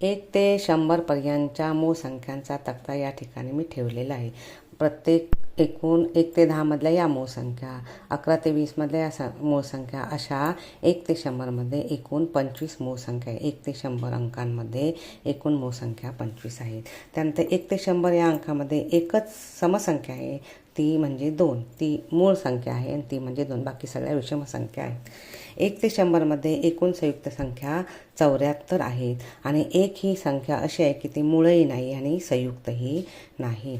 एक ते शंभरपर्यंतच्या मूळ संख्यांचा तक्ता या ठिकाणी मी ठेवलेला आहे. प्रत्येक एकूण एक ते दहामधल्या या मूळ संख्या अकरा ते वीसमधल्या या स मूळ संख्या अशा एक ते शंभरमध्ये एकूण पंचवीस मूळ संख्या आहे एक ते शंभर अंकांमध्ये एकूण मूळ संख्या पंचवीस आहेत. त्यानंतर एक ते शंभर या अंकामध्ये एकच समसंख्या आहे ती म्हणजे दोन. ती मूळ संख्या आहे आणि ती म्हणजे दोन. बाकी सगळ्या विषम संख्या आहेत. एक ते शंभरमध्ये एकूण संयुक्त संख्या चौऱ्याहत्तर आहेत आणि एक ही संख्या अशी आहे की ती मूळही नाही आणि संयुक्तही नाही.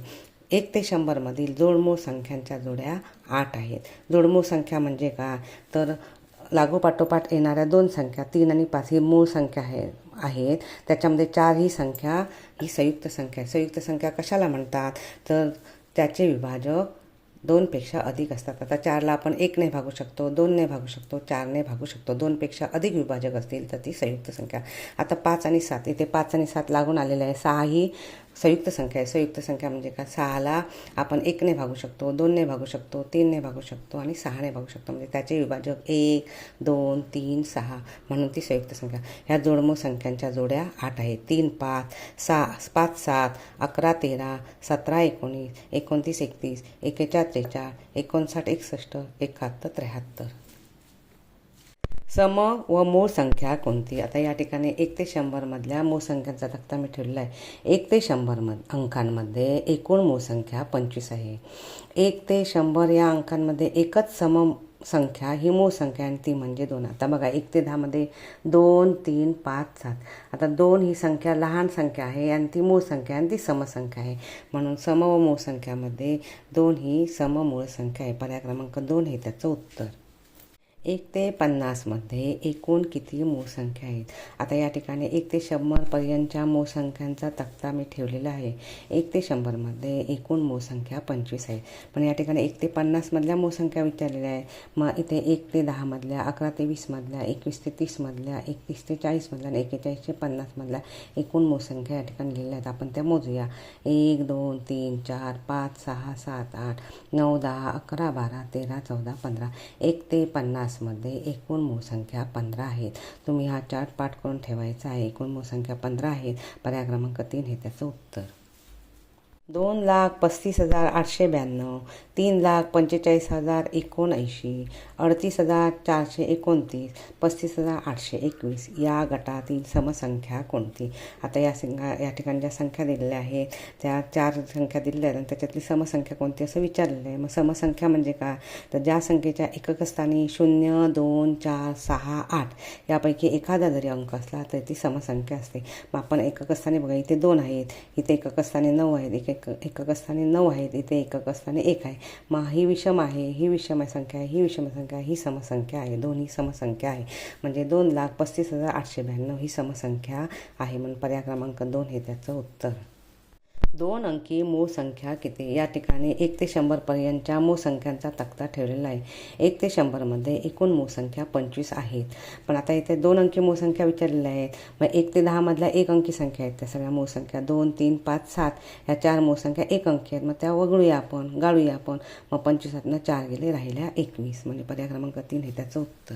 एक ते शंभरमधील जोडमूळ संख्यांच्या जोड्या आठ आहेत. जोडमूळ संख्या म्हणजे काय? तर लागोपाठोपाठ येणाऱ्या दोन संख्या तीन आणि पाच ही मूळ संख्या आहे आहेत. त्याच्यामध्ये चार ही संख्या ही संयुक्त संख्या. आहे संयुक्त संख्या कशाला म्हणतात? तर त्याचे विभाजक दोनपेक्षा अधिक असतात. आता चारला आपण एकने भागू शकतो दोनने भागू शकतो चारने भागू शकतो. दोनपेक्षा अधिक विभाजक असतील तर ती संयुक्त संख्या. आता पाच आणि सात इथे पाच आणि सात लागून आलेले आहे. सहा ही संयुक्त संख्या आहे. संयुक्त संख्या म्हणजे का सहाला आपण एकने भागू शकतो दोनने भागू शकतो तीनने भागू शकतो आणि सहाने भागू शकतो. म्हणजे त्याचे विभाजक एक दोन तीन सहा म्हणून ती संयुक्त संख्या. ह्या जोडमूळ संख्यांच्या जोड्या आठ आहेत. तीन पाच सहा पाच सात अकरा तेरा सतरा एकोणीस एकोणतीस एकतीस एकेचाळ त्रेचाळ एकोणसाठ एकसष्ट एकाहत्तर त्र्याहत्तर. सम व मूळ संख्या कोणती? आता या ठिकाणी एक ते शंभरमधल्या मूळ संख्यांचा तक्ता मी ठेवलेला आहे. एक ते शंभर मध अंकांमध्ये एकूण मूळ संख्या पंचवीस आहे. एक ते शंभर या अंकांमध्ये एकच सम संख्या ही मूळ संख्या आणि ती म्हणजे दोन. आता बघा एक ते दहामध्ये दोन तीन पाच सात. आता दोन ही संख्या लहान संख्या आहे आणि ती मूळ संख्या आणि ती समसंख्या आहे. म्हणून सम व मूळ संख्यामध्ये दोन ही सममूळ संख्या आहे. पर्याय क्रमांक दोन हे त्याचं उत्तर. एक ते पन्नासमध्ये एकूण किती मूळ संख्या आहेत? आता या ठिकाणी एक ते शंभरपर्यंतच्या मूळ संख्यांचा तक्ता मी ठेवलेला आहे. एक ते शंभरमध्ये एकूण मूळ संख्या पंचवीस आहे पण या ठिकाणी एक ते पन्नासमधल्या मूळ संख्या विचारलेल्या आहे मग इथे एक ते दहामधल्या अकरा ते वीसमधल्या एकवीस ते तीसमधल्या एकतीस ते चाळीसमधल्या आणि एकेचाळीस ते पन्नासमधल्या एकूण मूळ संख्या या ठिकाणी लिहिल्या आहेत. आपण त्या मोजूया. एक दोन तीन चार पाच सहा सात आठ नऊ दहा अकरा बारा तेरा चौदा पंधरा. एक ते पन्नास मध्ये एकूण मूळ संख्या पंधरा आहेत. तुम्ही हा चार्ट पाठ करून ठेवायचा आहे. एकूण मूळ संख्या पंधरा आहेत. पर्याय क्रमांक तीन हे त्याचं उत्तर. दोन लाख पस्तीस हजार आठशे ब्याण्णव तीन लाख पंचेचाळीस हजार एकोणऐंशी अडतीस हजार चारशे एकोणतीस पस्तीस हजार आठशे एकवीस. या गटातील समसंख्या कोणती? आता या संख्या या ठिकाणी ज्या संख्या दिलेल्या आहेत त्या चार संख्या दिलेल्या आहेत आणि त्याच्यातली समसंख्या कोणती असं विचारलेलं आहे. मग समसंख्या म्हणजे काय? तर ज्या संख्येच्या एककस्थानी शून्य दोन चार सहा आठ यापैकी एखादा जरी अंक असला तर ती समसंख्या असते. मग आपण एककस्थानी बघा इथे दोन आहेत इथे एककस्थानी नऊ आहेत एक एक एकक स्थानी नऊ आहेत इथे एकक स्थानी एक आहे. मग ही विषम आहे ही विषम संख्या आहे ही विषम संख्या आहे ही समसंख्या आहे. दोन्ही समसंख्या आहे. म्हणजे दोन लाख पस्तीस हजार आठशे ब्याण्णव ही समसंख्या आहे म्हणून पर्याय क्रमांक दोन हे त्याचं उत्तर. दोन अंकी मूळ संख्या किती? या ठिकाणी एक ते शंभरपर्यंतच्या मूळ संख्यांचा तक्ता ठेवलेला आहे. एक ते शंभरमध्ये एकूण मूळ संख्या पंचवीस आहेत. पण आता इथे दोन अंकी मूळ संख्या विचारलेल्या आहेत. मग एक ते दहामधल्या एक अंकी संख्या आहेत. त्या सगळ्या मूळ संख्या दोन तीन पाच सात ह्या चार मूळ संख्या एक अंकी आहेत. मग त्या वगळूया आपण गाळूया आपण. मग पंचवीसातनं चार गेले राहिल्या एकवीस. म्हणजे पर्याय क्रमांक तीन हे त्याचं उत्तर.